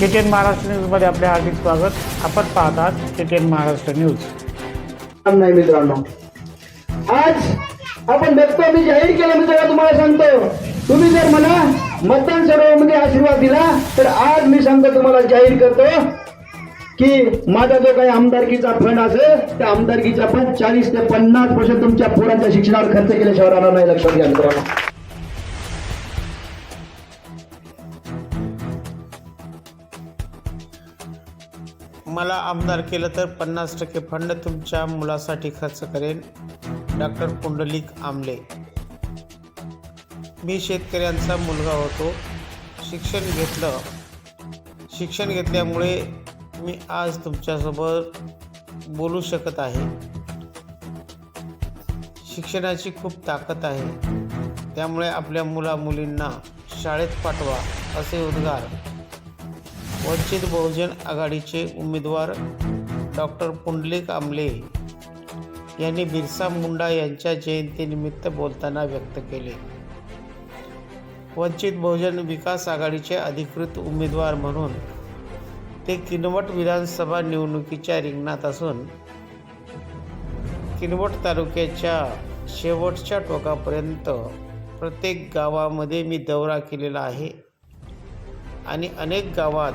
के महाराष्ट्र न्यूजमध्ये आपले हार्दिक स्वागत. आपण पाहत आहात महाराष्ट्र न्यूज. नाही मित्रांनो. आज आपण बघतो मी जाहीर केलं मी तेव्हा तुम्हाला सांगतो. तुम्ही जर मला मतदान सर्वांमध्ये आशीर्वाद दिला तर आज मी सांगतो तुम्हाला जाहीर करतो की माझा जो काही आमदारकीचा फंड असेल त्या आमदारकीचा फंड चाळीस ते पन्नास पर्सेंट तुमच्या पोरांच्या शिक्षणावर खर्च केल्याशिवाय राहणार नाही लक्षात घ्या मित्रांनो. मला आमदार केलं तर पन्नास टक्के फंड तुमच्या मुलासाठी खर्च करेन. डॉक्टर पुंडलिक आमले. मी शेतकऱ्यांचा मुलगा होतो. शिक्षण घेतलं. शिक्षण घेतल्यामुळे मी आज तुमच्यासोबत बोलू शकत आहे. शिक्षणाची खूप ताकद आहे. त्यामुळे आपल्या मुला मुलींना शाळेत पाठवा असे उद्गार वंचित बहुजन आघाडीचे उमेदवार डॉक्टर पुंडलिक आमले यांनी बिरसा मुंडा यांच्या जयंतीनिमित्त बोलताना व्यक्त केले. वंचित बहुजन विकास आघाडीचे अधिकृत उमेदवार म्हणून ते किनवट विधानसभा निवडणुकीच्या रिंगणात असून किनवट तालुक्याच्या शेवटच्या टोकापर्यंत प्रत्येक गावामध्ये मी दौरा केलेला आहे. आणि अनेक गावात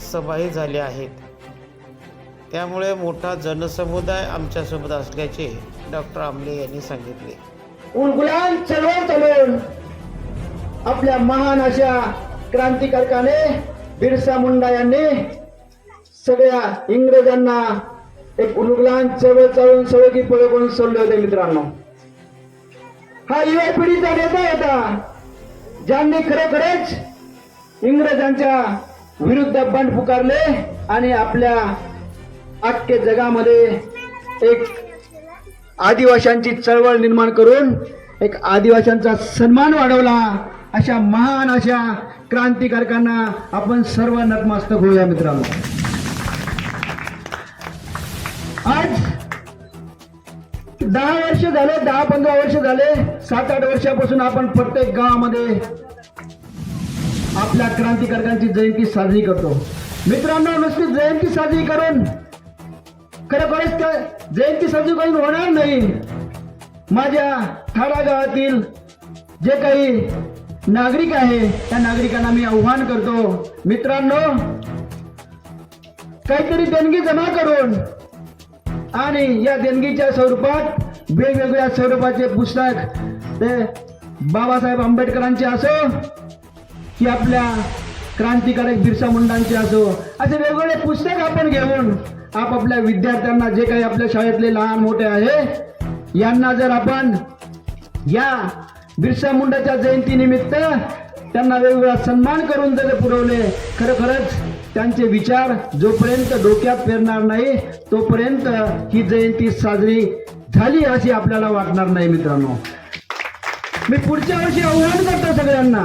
सभाही झाल्या आहेत. त्यामुळे मोठा जनसमुदाय आमच्यासोबत असल्याचे डॉक्टर आमले यांनी सांगितले. उलगुलान चळवळ चालवून आपल्या महान अशा क्रांतिकारकाने बिरसा मुंडा यांनी सगळ्या इंग्रजांना एक उलगुलान चळवळ चालवून सवगी पळ करून सोडले होते मित्रांनो? हा युवा पिढीचा नेता होता. ज्यांनी खरोखरच इंग्रजांच्या विरुद्ध बंड पुकारले आणि आपल्या अख्खे जगामध्ये एक आदिवाशांची चळवळ निर्माण करून एक आदिवाशांचा सन्मान वाढवला. अशा महान अशा क्रांतिकारकांना आपण सर्व नतमस्तक होऊया मित्रांनो. आज दहा वर्ष झाले दहा पंधरा वर्ष झाले सात आठ वर्षापासून आपण प्रत्येक गावामध्ये आपल्या क्रांतिकारकांची जयंती साजरी करतो. मित्रांनो नुसती जयंती साजरी करून खरोखरच तर जयंती साजरी करून होणार नाही. माझ्या ठाणा गावातील जे काही नागरिक आहे त्या नागरिकांना मी आव्हान करतो. मित्रांनो काहीतरी देणगी जमा करून आणि या देणगीच्या स्वरूपात वेगवेगळ्या स्वरूपाचे पुस्तक ते बाबासाहेब आंबेडकरांचे असो की आपल्या क्रांतिकारक बिरसा मुंडांचे असो असे वेगवेगळे पुस्तक आपण घेऊन आपापल्या विद्यार्थ्यांना जे काही आपल्या शाळेतले लहान मोठे आहे यांना जर आपण या बिरसा मुंडाच्या जयंतीनिमित्त त्यांना वेगवेगळा सन्मान करून जर पुरवले खरोखरच त्यांचे विचार जोपर्यंत डोक्यात पेरणार नाही तोपर्यंत ही जयंती साजरी झाली अशी आपल्याला वाटणार नाही मित्रांनो. मी पुढच्या वर्षी आव्हान करतो सगळ्यांना.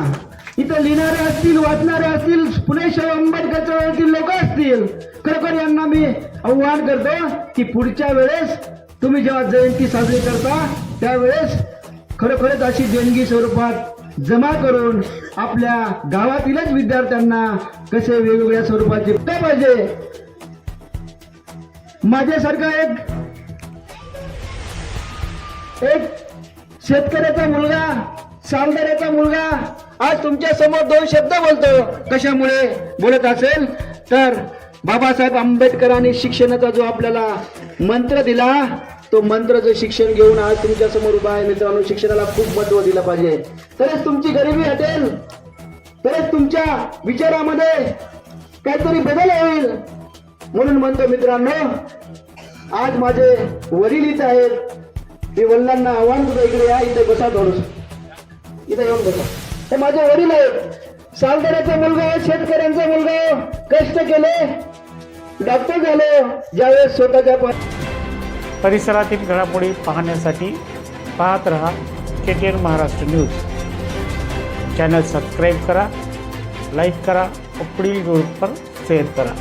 इथं लिहिणारे असतील वाचणारे असतील पुणे शाहू आंबेडकर चळवळीतील लोक असतील. खरोखर यांना मी आव्हान करतो की पुढच्या वेळेस तुम्ही जेव्हा जयंती साजरी करता त्यावेळेस खरोखरच अशी देणगी स्वरूपात जमा करून आपल्या गावातीलच विद्यार्थ्यांना कसे वेगवेगळ्या स्वरूपाचे पाहिजे? माझ्यासारखा एक एक शेतकऱ्याचा मुलगा सालदाऱ्याचा मुलगा आज तुमच्यासमोर दोन शब्द बोलतो. कशामुळे बोलत असेल? तर बाबासाहेब आंबेडकरांनी शिक्षणाचा जो आपल्याला मंत्र दिला तो मंत्र जो शिक्षण घेऊन आज तुमच्यासमोर उभा आहे मित्रांनो शिक्षणाला खूप महत्त्व दिलं पाहिजे. तरच तुमची गरिबी हटेल. तरच तुमच्या विचारामध्ये काहीतरी बदल होईल. म्हणून म्हणतो मित्रांनो आज माझे वडील इथं आहेत. मी वडिलांना आव्हान करतो इकडे या इथे बसा थोडस. इथे येऊन बसा. हे माझे वडील आहेत. सालदाराचा मुलगा शेतकऱ्यांचा मुलगा कष्ट केले डॉक्टर झाले ज्यावेळेस स्वतःच्या परिसरातील घडामोडी पाहण्यासाठी पाहत रहा K T N Maharashtra news. Channel subscribe करा लाईक करा व पुढील ग्रुपवर शेअर करा.